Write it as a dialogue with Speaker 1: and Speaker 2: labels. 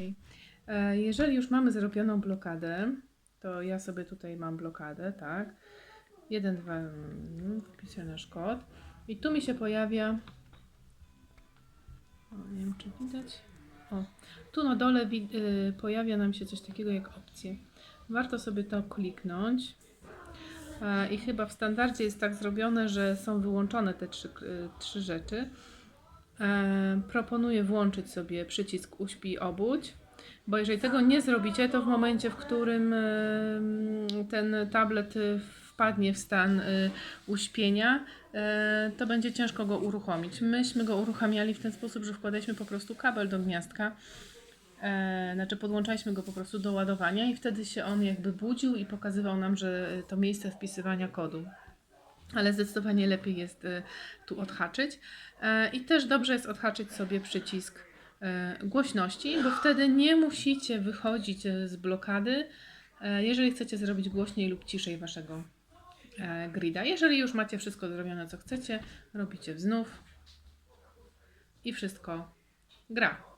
Speaker 1: Okej. E, Jeżeli już mamy zrobioną blokadę, to ja sobie tutaj mam blokadę, tak? 1, 2, mm, wpisuję nasz kod. I tu mi się pojawia. O, nie wiem, czy widać. O, tu na dole y, pojawia nam się coś takiego jak opcje. Warto sobie to kliknąć. E, I chyba w standardzie jest tak zrobione, że są wyłączone te trzy, y, trzy rzeczy. E, proponuję włączyć sobie przycisk uśpi obudź, bo jeżeli tego nie zrobicie, to w momencie, w którym e, ten tablet wpadnie w stan e, uśpienia, to będzie ciężko go uruchomić. Myśmy go uruchamiali w ten sposób, że wkładaliśmy po prostu kabel do gniazdka, znaczy podłączaliśmy go po prostu do ładowania i wtedy się on jakby budził i pokazywał nam, że to miejsce wpisywania kodu ale zdecydowanie lepiej jest y, tu odhaczyć. E, I też dobrze jest odhaczyć sobie przycisk e, głośności, bo wtedy nie musicie wychodzić e, z blokady, jeżeli chcecie zrobić głośniej lub ciszej waszego grida. Jeżeli już macie wszystko zrobione, co chcecie, robicie znów i wszystko gra.